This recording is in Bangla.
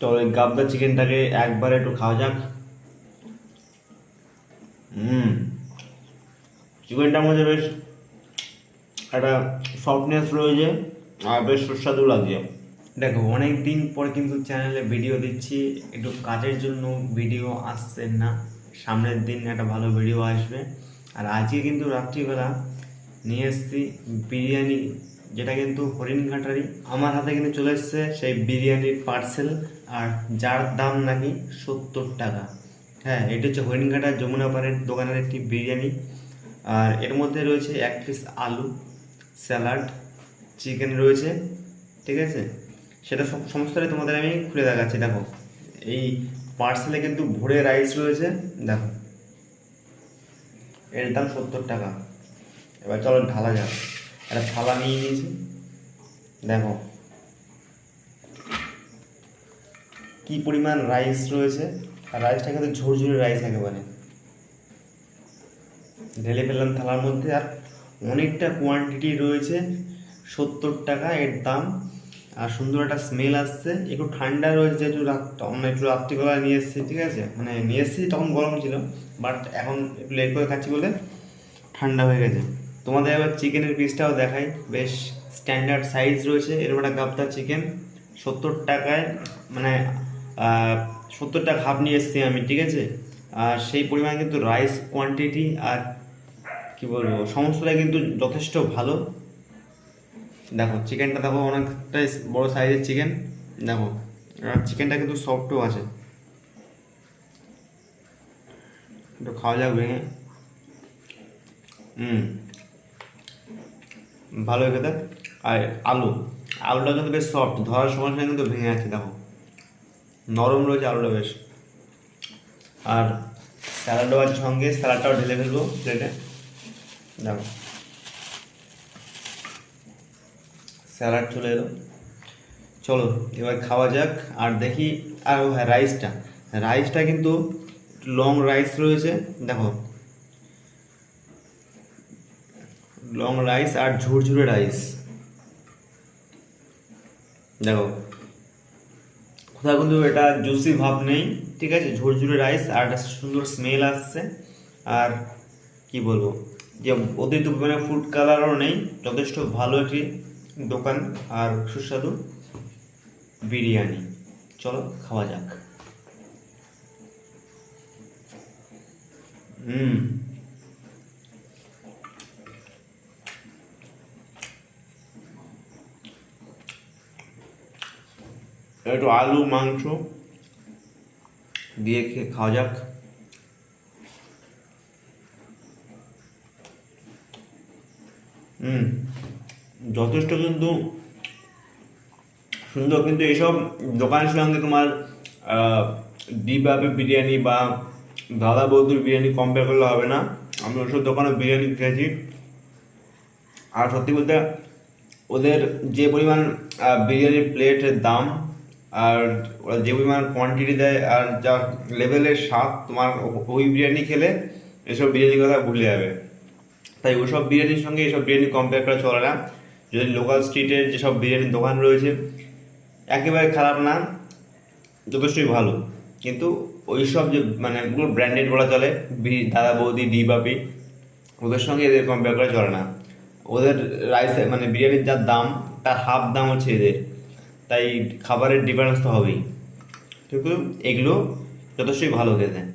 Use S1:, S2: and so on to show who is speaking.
S1: তো ওই গাবদা চিকেনটাকে একবার একটু খাওয়া যাক। হুম। চিকেনটার মধ্যে বেশ একটা সফটনেস রয়েছে আর বেশ সুস্বাদু লাগছে। দেখো অনেক দিন পর কিন্তু চ্যানেলে ভিডিও দিচ্ছি। একটু কাজের জন্য ভিডিও আসছে না। সামনের দিন একটা ভালো ভিডিও আসবে। আর আজকে কিন্তু রাত্রিবেলা নিয়ে এসেছি বিরিয়ানি যেটা কিন্তু হরিণঘাটারই আমার হাতে কিন্তু চলে এসছে সেই বিরিয়ানির পার্সেল আর যার দাম নাকি সত্তর টাকা। হ্যাঁ এটা হচ্ছে হরিণঘাটার যমুনা পাড়ের দোকানের একটি বিরিয়ানি। আর এর মধ্যে রয়েছে এক পিস আলু স্যালাড চিকেন রয়েছে, ঠিক আছে? সেটা সব, সমস্তটাই তোমাদের আমি খুলে দেখাচ্ছি, দেখো। এই পার্সেলে কিন্তু ভোরে রাইস রয়েছে, দেখো। এর দাম সত্তর টাকা। এবার চলো ঢালা যাক। একটা থালা নিয়ে নিয়েছি। দেখো। কি পরিমাণ রাইস রয়েছে। আর রাইসটা কিন্তু ঝুরঝুরে রাইস একেবারে। ঢেলে ফেললাম থালার মধ্যে। আর অনেকটা কোয়ান্টিটি রয়েছে, সত্তর টাকা এর দাম। আর সুন্দর একটা স্মেল আসছে। একটু ঠান্ডা রয়েছে, যেহেতু রাত আমরা একটু রাত্রিবেলা নিয়ে এসেছি, ঠিক আছে? মানে নিয়ে এসেছি, তখন গরম ছিল। বাট এখন একটু লেট করে খাচ্ছি বলে ঠান্ডা হয়ে গেছে। তোমাদের এবার চিকেনের পিসটাও দেখাই। বেশ স্ট্যান্ডার্ড সাইজ রয়েছে। এরকম একটা গাবদা চিকেন সত্তর টাকায় মানে সত্তর টাকা হাফ নিয়ে এসেছি আমি, ঠিক আছে? আর সেই পরিমাণে কিন্তু রাইস কোয়ান্টিটি আর কি বলব সমস্তটাই কিন্তু যথেষ্ট ভালো। দেখো চিকেনটা দেখো, অনেকটাই বড় সাইজের চিকেন দেখো, আর চিকেনটা কিন্তু সফটও আছে। একটু খাওয়া যাক ভেঙে। হুম। ভালো খেতে আর আলু, আলুটা কিন্তু বেশ সফট ধরার সময় সময় কিন্তু ভেঙে আছে দেখো। নরম রয়েছে আলুটা বেশ। আর স্যালাডও আছে সঙ্গে স্যালাডটাও ঢেলে ফেলব প্লেটে দেখো। স্যালাড চলে এলো। চলো, এবার খাওয়া যাক, আর দেখি, আর হ্যাঁ রাইসটা রাইসটা কিন্তু লং রাইস রয়েছে, দেখো। লং রাইস আর ঝুরঝুরে রাইস। দেখো। কোথাও কিন্তু এটা জুসি ভাব নেই, ঠিক আছে? ঝুরঝুরে রাইস আর একটা সুন্দর স্মেল আসছে। আর কি বলব, যে অতিরিক্ত পরিমাণে ফুড কালারও নেই, যথেষ্ট ভালো একটি দোকান আর সুস্বাদু বিরিয়ানি। চলো, খাওয়া যাক। হুম। একটু আলু, মাংস দিয়ে খেয়ে খাওয়া যাক। হুম, যথেষ্ট কিন্তু সুন্দর কিন্তু এইসব দোকানের সঙ্গে তোমার ডিবাবে বিরিয়ানি বা দাদা বৌদির বিরিয়ানি কম্পেয়ার করলে হবে না। আমি ওইসব দোকানে বিরিয়ানি খেয়েছি। আর সত্যি বলতে ওদের যে পরিমাণ বিরিয়ানির প্লেটের দাম আর ওরা যে পরিমাণ কোয়ান্টিটি দেয় আর যা লেভেলের স্বাদ তোমার ওই বিরিয়ানি খেলে এসব বিরিয়ানির কথা ভুলে যাবে। তাই ওসব বিরিয়ানির সঙ্গে এসব বিরিয়ানি কম্পেয়ার করা চলে না। যদি লোকাল স্ট্রিটের যেসব বিরিয়ানির দোকান রয়েছে, একেবারে খারাপ না, যথেষ্টই ভালো। কিন্তু ওইসব যে মানে ওগুলো ব্র্যান্ডেড বলা চলে দাদা বৌদি ডি বাপি, ওদের সঙ্গে এদের কম্পেয়ার করা চলে না। ওদের রাইস মানে বিরিয়ানির যা দাম, তার হাফ দাম হচ্ছে এদের। তাই খাবারের ডিফারেন্স তো হবেই। কিন্তু এগুলো যথেষ্টই ভালো খেতে।